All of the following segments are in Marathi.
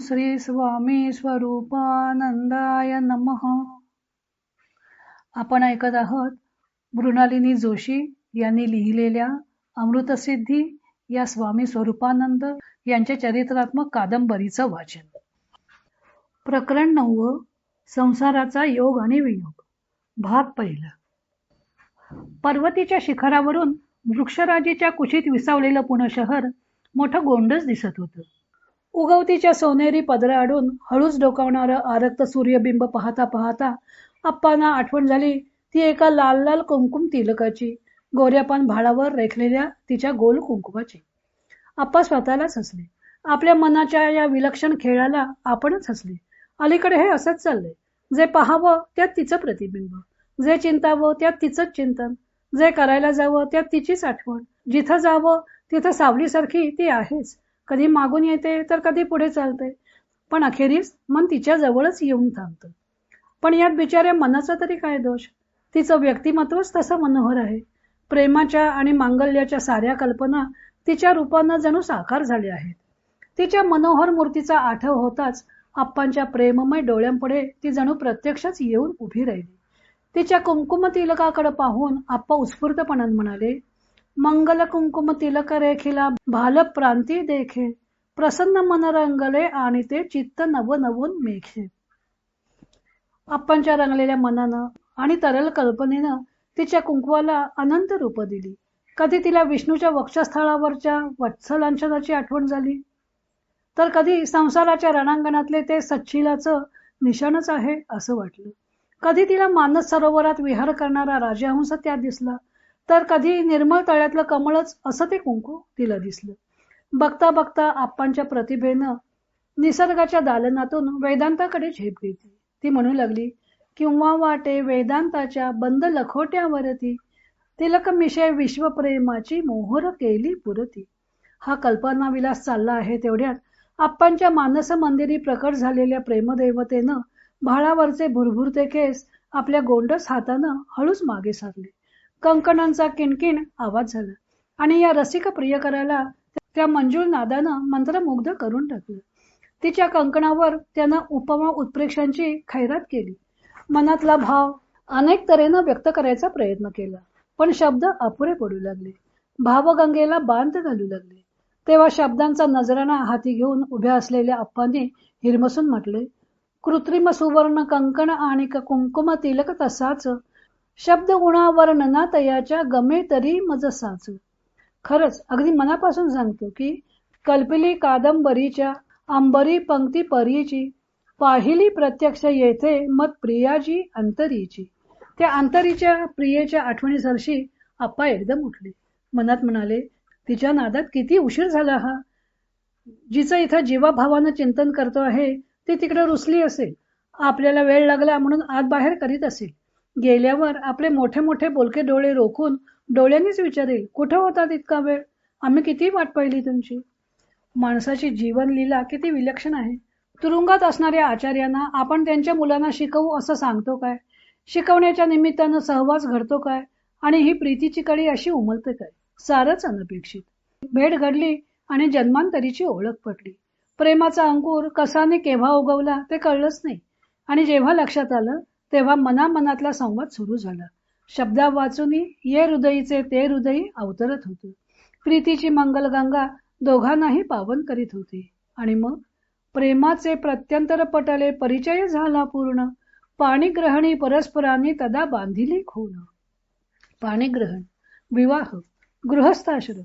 श्री स्वामी स्वरूपानंदाय नम. आपण ऐकत आहोत मृणालिनी जोशी यांनी लिहिलेल्या अमृतसिद्धी या स्वामी स्वरूपानंद यांच्या चरित्रात्मक कादंबरीचं वाचन. प्रकरण नववं संसाराचा योग आणि वियोग. भाग पहिला. पर्वतीच्या शिखरावरून वृक्षराजीच्या कुशीत विसावलेलं पुणे शहर मोठं गोंडच दिसत होतं. उगवतीच्या सोनेरी पदराआडून हळूच डोकावणारं आरक्त सूर्यबिंब पाहता पाहता आप्पांना आठवण झाली ती एका लाल लाल कुंकुम तिलकाची गोऱ्यापान भाळावर रेखलेल्या तिच्या गोल कुंकुमाची. आप्पा स्वतःलाच हसले. आपल्या मनाच्या या विलक्षण खेळाला आपणच हसले. अलीकडे हे असंच चाललंय. जे पाहावं त्यात तिचं प्रतिबिंब. जे चिंतावं त्यात तिचंच चिंतन. जे करायला जावं त्यात तिचीच आठवण. जिथं जावं तिथं सावलीसारखी ती आहेच. कधी मागून येते तर कधी पुढे चालते. पण अखेरीस मन तिच्या जवळच येऊन थांबतं. पण यात बिचाऱ्या मनाचा तरी काय दोष? तिचं व्यक्तिमत्वच तसं मनोहर आहे. प्रेमाच्या आणि मांगल्याच्या साऱ्या कल्पना तिच्या रूपानं जणू साकार झाल्या आहेत. तिच्या मनोहर मूर्तीचा आठव होताच आप्पांच्या प्रेममय डोळ्यांपुढे ती जणू प्रत्यक्षच येऊन उभी राहिली. तिच्या कुंकुम तिलकाकडे पाहून आप्पा उत्स्फूर्तपणाने म्हणाले मंगल कुंकुम तिलक रेखिला भाल प्रांती देखे. प्रसन्न मन रंगले आणि ते चित्त नव नवून मेखे. रंगलेल्या मनानं आणि तरल कल्पनेनं तिच्या कुंकवाला अनंत रूप दिली. कधी तिला विष्णूच्या वक्षस्थळावरच्या वत्सलांछनाची आठवण झाली? तर कधी संसाराच्या रणांगणातले ते सच्छिलाचं निशाणच आहे असं वाटलं. कधी तिला मानस सरोवरात विहार करणारा राजहंस त्यात दिसला. तर कधी निर्मळ तळ्यातलं कमळच असं ते कुंकू तिला दिसलं. बघता बघता आप्पांच्या प्रतिभेनं निसर्गाच्या दालनातून वेदांताकडे झेप घेतली. ती म्हणू लागली किंवा वाटे वेदांताच्या बंद लखोट्यावरती तिलक मिशय विश्वप्रेमाची मोहर केली पुरती. हा कल्पना विलास चालला आहे तेवढ्यात आप्पांच्या मानस मंदिरी प्रकट झालेल्या प्रेमदेवतेनं भाळावरचे भुरभुरते केस आपल्या गोंडस हातानं हळूच मागे सारले. कंकणांचा किणकिण आवाज झाला. आणि या रसिक प्रियकराला त्या मंजूळ नादानं मंत्रमुग्ध करून टाकलं. तिच्या कंकणावर त्यानं उपमा उत्प्रेक्षांची खैरात केली. मनातला भाव अनेक तऱ्हेनं व्यक्त करायचा प्रयत्न केला. पण शब्द अपुरे पडू लागले. भावगंगेला बांध घालू लागले. तेव्हा शब्दांचा नजराणा हाती घेऊन उभ्या असलेल्या अप्पांनी हिरमसून म्हटले कृत्रिम सुवर्ण कंकण आणि कुंकुम तिलक तसाच शब्द गुणावर्णना तयाच्या गमे तरी मज साच. खरंच अगदी मनापासून सांगतो की कल्पिली कादंबरीच्या अंबरी पंक्ती परीची पाहिली प्रत्यक्ष येथे मत प्रियाजी अंतरीची. त्या अंतरीच्या प्रियेच्या आठवणी सरशी आप्पा एकदम उठले. मनात म्हणाले तिच्या नादात किती उशीर झाला हा? जिचं इथं जीवाभावानं चिंतन करतो आहे ती तिकडे रुसली असेल. आपल्याला वेळ लागला म्हणून आत बाहेर करीत असेल. गेल्यावर आपले मोठे मोठे बोलके डोळे रोखून डोळ्यांनीच विचारेल कुठं होतात इतका वेळ? आम्ही किती वाट पाहिली तुमची? माणसाची जीवन लीला किती विलक्षण आहे. तुरुंगात असणाऱ्या आचार्यांना आपण त्यांच्या मुलांना शिकवू असं सांगतो काय? शिकवण्याच्या निमित्तानं सहवास घडतो काय? आणि ही प्रीतीची कडी अशी उमलते काय? सारच अनपेक्षित. भेट घडली आणि जन्मांतरीची ओळख पडली प्रेमाचा अंकुर कसाने केव्हा उगवला ते कळलंच नाही. आणि जेव्हा लक्षात आलं तेव्हा मनामनातला संवाद सुरू झाला. शब्दा वाचून ये हृदयीचे ते हृदयी अवतरत होते. प्रीतीची मंगलगंगा दोघांनाही पावन करीत होती. आणि मग प्रेमाचे प्रत्यंतर पटले परिचय झाला पूर्ण. पाणीग्रहणी परस्परांनी तदा बांधिली खून पाणीग्रहण विवाह गृहस्थाश्रम.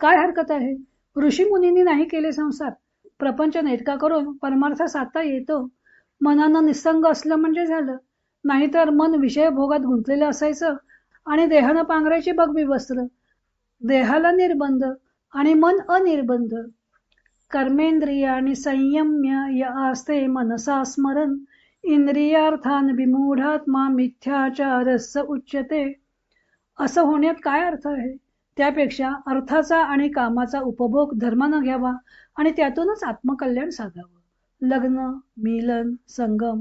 काय हरकत आहे? ऋषी मुनींनी नाही केले संसार. प्रपंच नेटका करून परमार्थ साधता येतो. मनानं निसंग असलं म्हणजे झालं. नाहीतर मन विषय भोगात गुंतलेलं असायचं आणि देहानं पांघरायची बघवी वस्त्र देहाला निर्बंध आणि मन अनिर्बंध. कर्मेंद्रियानी संयम्य या आस्ते मनसा स्मरण. इंद्रियार्थान विमूढात्मा मिथ्याचारस उच्यते. असं होण्यात काय अर्थ आहे? त्यापेक्षा अर्थाचा आणि कामाचा उपभोग धर्मानं घ्यावा आणि त्यातूनच आत्मकल्याण साधावं लग्न मिलन संगम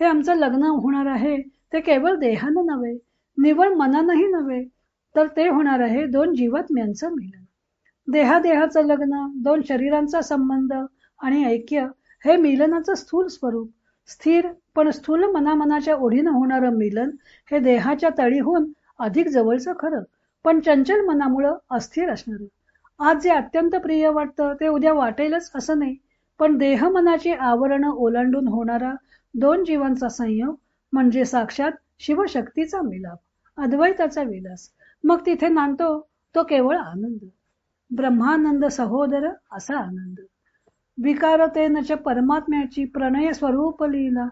हे आमचं लग्न होणार आहे. ते केवळ देहानं नव्हे निवळ मनानंही नव्हे तर ते होणार आहे दोन जीवात्म्यांचं मिलन. देहादेहाचं लग्न दोन शरीरांचा संबंध आणि ऐक्य हे मिलनाचं स्थूल स्वरूप. स्थिर पण स्थूल मनामनाच्या ओढीनं होणारं मिलन हे देहाच्या तळीहून अधिक जवळचं खरं पण चंचल मनामुळं अस्थिर असणार. आज जे अत्यंत प्रिय वाटतं ते उद्या वाटेलच असं नाही. पण देह मनाची आवरण ओलांडून होणारा दोन जीवांचा संयोग म्हणजे साक्षात शिवशक्तीचा मिलाप अद्वैताचा विलास. मग तिथे नांदतो तो केवळ आनंद. ब्रह्मानंद सहोदर असा आनंद. विकारतेनच्या परमात्म्याची प्रणय स्वरूप लिहिला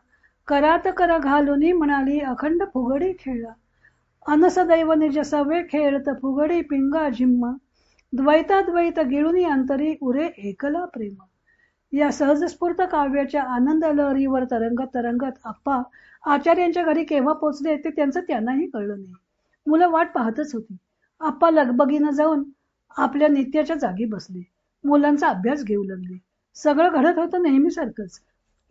करात कर घालुनी म्हणाली अखंड फुगडी खेळा. अनसदैव निज सवे खेळत फुगडी पिंगा झिम्मा. द्वैताद्वैत गिळुनी अंतरी उरे एकला प्रेम. या सहजस्फूर्त काव्याच्या आनंद लहरीवर तरंगत तरंगत आप्पा आचार्यांच्या घरी केव्हा पोचले ते त्यांचं त्यांनाही कळलं नाही. मुलं वाट पाहतच होती. आप्पा लगबगीनं जाऊन आपल्या नित्याच्या जागी बसले. मुलांचा अभ्यास घेऊ लागले. सगळं घडत होतं नेहमीसारखंच.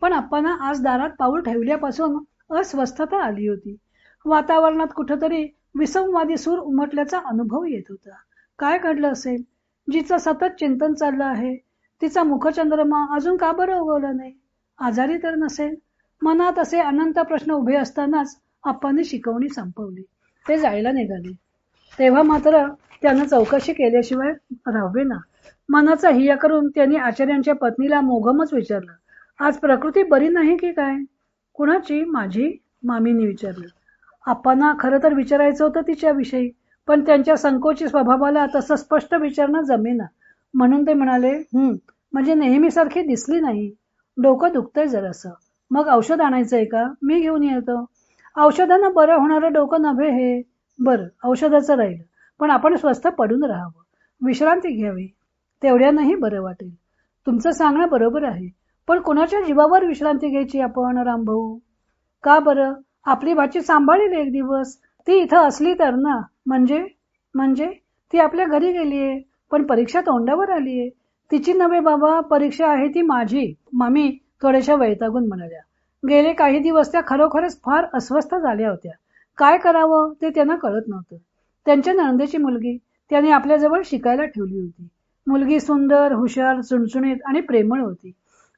पण आप्पांना आज दारात पाऊल ठेवल्यापासून अस्वस्थता आली होती. वातावरणात कुठंतरी विसंवादी सूर उमटल्याचा अनुभव येत होता. काय घडलं असेल? जिचं सतत चिंतन चाललं आहे तिचा मुखचंद्रमा अजून का बरं उगवला नाही? आजारी तर नसेल. मनात असे अनंत प्रश्न उभे असतानाच आप्पांनी शिकवणी संपवली. ते जायला निघाले. तेव्हा मात्र त्यानं चौकशी केल्याशिवाय राहावे ना. मनाचा हिया करून त्यांनी आचार्यांच्या पत्नीला मोघमच विचारलं. आज प्रकृती बरी नाही की काय? कुणाची? माझी? मामीने विचारलं. आप्पांना खरं तर विचारायचं होतं तिच्याविषयी पण त्यांच्या संकोची स्वभावाला तसं स्पष्ट विचारणं जमेना. म्हणून ते म्हणाले हम्म म्हणजे नेहमीसारखी दिसली नाही. डोकं दुखतंय जरासं. मग औषध आणायचंय का? मी घेऊन येतो. औषधानं बरं होणारं डोकं नव्हे हे. बरं औषधाचं राहील. पण आपण स्वस्थ पडून राहावं. विश्रांती घ्यावी. तेवढ्यानंही बरं वाटेल. तुमचं सांगणं बरोबर आहे. पण कुणाच्या जीवावर विश्रांती घ्यायची आपण रामभाऊ? का बरं? आपली भाची सांभाळील एक दिवस. ती इथं असली तर ना. म्हणजे? म्हणजे? ती आपल्या घरी गेलीये. पण परीक्षा तोंडावर आलीये तिची नव्हे बाबा परीक्षा आहे ती माझी. मामी थोड्याशा वैतागून म्हणाल्या. गेले काही दिवस त्या खरोखरच फार अस्वस्थ झाल्या होत्या. काय करावं ते त्यांना कळत नव्हतं. त्यांच्या नंदेची मुलगी त्यांनी आपल्याजवळ शिकायला ठेवली होती. मुलगी सुंदर हुशार चुणचुणीत आणि प्रेमळ होती.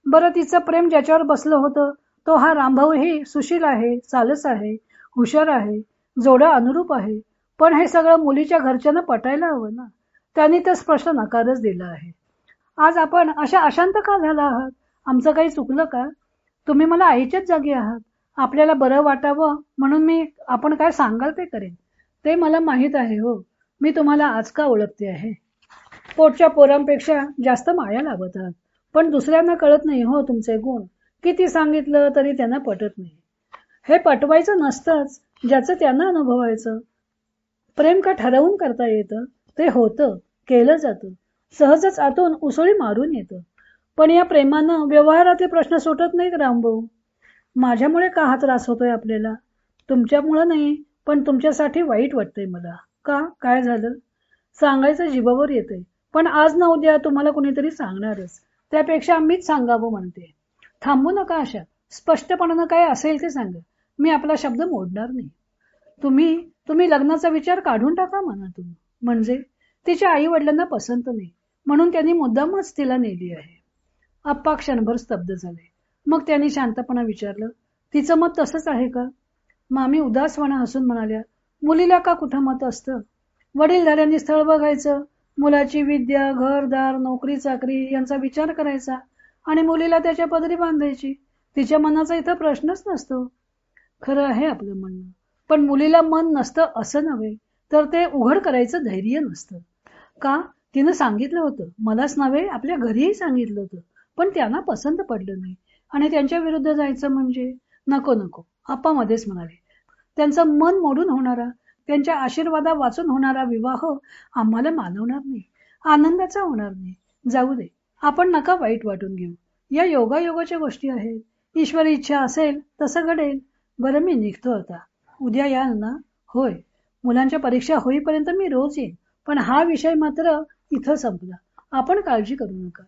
बरं तिचं प्रेम ज्याच्यावर बसलं होतं तो हा रामभाऊही सुशील आहे चालस आहे हुशार आहे जोडा अनुरूप आहे. पण हे सगळं मुलीच्या घरच्यांना पटायला हवं ना? त्यांनी तर स्पष्ट नकारच दिला आहे. आज आपण अशा अशांत का झाला आहात? आमचं काही चुकलं का? तुम्ही मला आईच्याच जागी आहात. आपल्याला बरं वाटावं म्हणून मी आपण काय सांगाल ते करेन. ते मला माहीत आहे हो. मी तुम्हाला आज का ओळखते आहे? पोटच्या पोरांपेक्षा जास्त माया लावत आहात पण दुसऱ्यांना कळत नाही हो तुमचे गुण. किती सांगितलं तरी त्यांना पटत नाही. हे पटवायचं नसतंच ज्याचं त्यांना अनुभवायचं. प्रेम का ठरवून करता येतं? ते होतं केलं जातं. सहजच आतून उसळी मारून येतं. पण या प्रेमानं व्यवहारातले प्रश्न सुटत नाहीत रामभाऊ. माझ्यामुळे का हा त्रास होतोय आपल्याला? तुमच्यामुळं नाही पण तुमच्यासाठी वाईट वाटतंय मला. का? काय झालं? सांगायचं जीवावर येतंय. पण आज ना उद्या तुम्हाला कुणीतरी सांगणारच. त्यापेक्षा मीच सांगावं म्हणते. थांबू नका अशा. स्पष्टपणानं काय असेल ते सांगा. मी आपला शब्द मोडणार नाही. तुम्ही तुम्ही लग्नाचा विचार काढून टाका मनातून म्हणजे तिच्या आई वडिलांना पसंत नाही. म्हणून त्यांनी मुद्दामच तिला नेली आहे. आप्पा क्षणभर स्तब्ध झाले. मग त्यांनी शांतपणा विचारलं तिचं मत तसंच आहे का? मामी उदासवाना हसून म्हणाल्या मुलीला का कुठं मत असतं? वडीलधाऱ्यांनी स्थळ बघायचं मुलाची विद्या घरदार नोकरी चाकरी यांचा विचार करायचा आणि मुलीला त्याच्या पदरी बांधायची. तिच्या मनाचा इथं प्रश्नच नसतो. खरं आहे आपलं म्हणणं पण मुलीला मन नसतं असं नव्हे. तर ते उघड करायचं धैर्य नसतं. का? तिनं सांगितलं होतं. मलाच नव्हे आपल्या घरीही सांगितलं होतं. पण त्यांना पसंत पडलं नाही. आणि त्यांच्या विरुद्ध जायचं म्हणजे? नको नको. आप्पा मध्येच म्हणाले. त्यांचं मन मोडून होणारा त्यांच्या आशीर्वादा वाचून होणारा विवाह आम्हाला मानवणार नाही. आनंदाचा होणार नाही. जाऊ दे. आपण नका वाईट वाटून घेऊ. या योगायोगाच्या गोष्टी आहेत. ईश्वर इच्छा असेल तसं घडेल. बरं मी निघतो आता. उद्या याल ना? होय. मुलांच्या परीक्षा होईपर्यंत मी रोज येईन. पण हा विषय मात्र इथं संपला. आपण काळजी करू नका.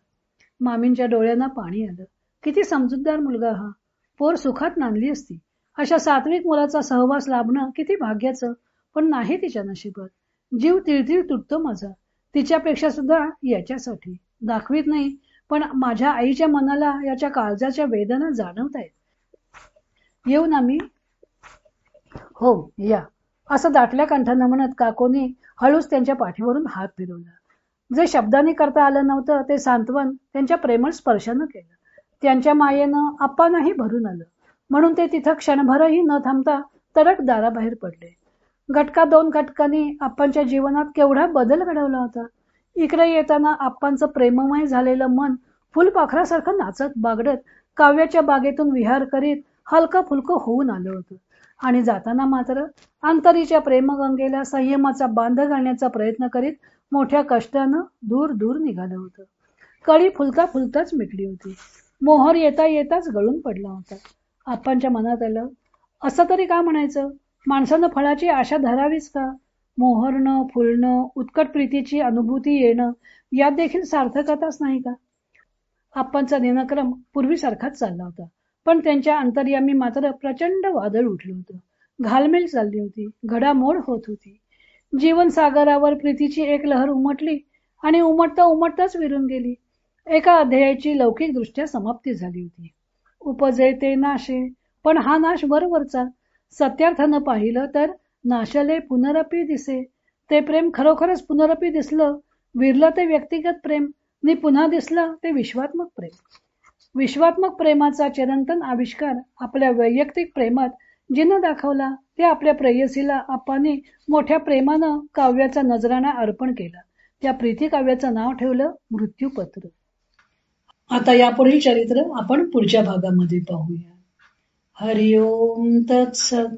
मामींच्या डोळ्यांना पाणी आलं. किती समजूतदार मुलगा हा. पोर सुखात नांदली असती. अशा सात्विक मुलाचा सहवास लाभणं किती भाग्याचं पण नाही तिच्या नशिबात. जीव तिळतिळ तुटतो माझा. तिच्यापेक्षा सुद्धा याच्यासाठी. दाखवीत नाही पण माझ्या आईच्या मनाला याच्या काळजाच्या वेदना जाणवत आहेत येऊ ना मी? हो या. असं दाटल्या कंठानं म्हणत काकोनी हळूच त्यांच्या पाठीवरून हात फिरवला. जे शब्दांनी करता आलं नव्हतं ते सांत्वन त्यांच्या प्रेमळ स्पर्शानं केलं. त्यांच्या मायेनं आप्पांनाही भरून आलं. म्हणून ते तिथं क्षणभरही न थांबता तडक दाराबाहेर पडले. घटका दोन घटकांनी आप्पांच्या जीवनात केवढा बदल घडवला होता. इकडे येताना आप्पांचं प्रेममय झालेलं मन फुलपाखरासारखं नाचत बागडत काव्याच्या बागेतून विहार करीत हलकं फुलकं होऊन आलं होतं. आणि जाताना मात्र अंतरीच्या प्रेमगंगेला संयमाचा बांध घालण्याचा प्रयत्न करीत मोठ्या कष्टानं दूर दूर निघालं होतं. कळी फुलता फुलताच मिटली होती. मोहर येता येताच गळून पडला होता. आप्पांच्या मनात आलं असं तरी का म्हणायचं? माणसानं फळाची आशा धरावीच का? मोहरणं फुलणं उत्कट प्रीतीची अनुभूती येणं यात देखील सार्थकताच नाही का? आप्पांचा दिनक्रम पूर्वीसारखाच चालला होता. पण त्यांच्या अंतर्यामी मात्र प्रचंड वादळ उठलं होतं. घालमेल चालली होती. घडामोड होत होती. जीवन सागरावर प्रीतीची एक लहर उमटली आणि उमटता उमटताच विरून गेली. एका अध्यायाची लौकिक दृष्ट्या समाप्ती झाली होती. उपजे ते नाशे पण हा नाश वरवरचा. सत्यार्थानं पाहिलं तर नाशले पुनरपी दिसे. ते प्रेम खरोखरच पुनरपी दिसलं. विरलं ते व्यक्तिगत प्रेम. नि पुन्हा दिसलं ते विश्वात्मक प्रेम. विश्वात्मक प्रेमाचा चिरंतन आविष्कार आपल्या वैयक्तिक प्रेमात जिनं दाखवला ते आपल्या प्रेयसीला आपाने मोठ्या प्रेमानं काव्याचा नजराणा अर्पण केला. त्या प्रीती काव्याचं नाव ठेवलं मृत्यूपत्र. आता यापुढील चरित्र आपण पुढच्या भागामध्ये पाहूया. हरिओम तत्सत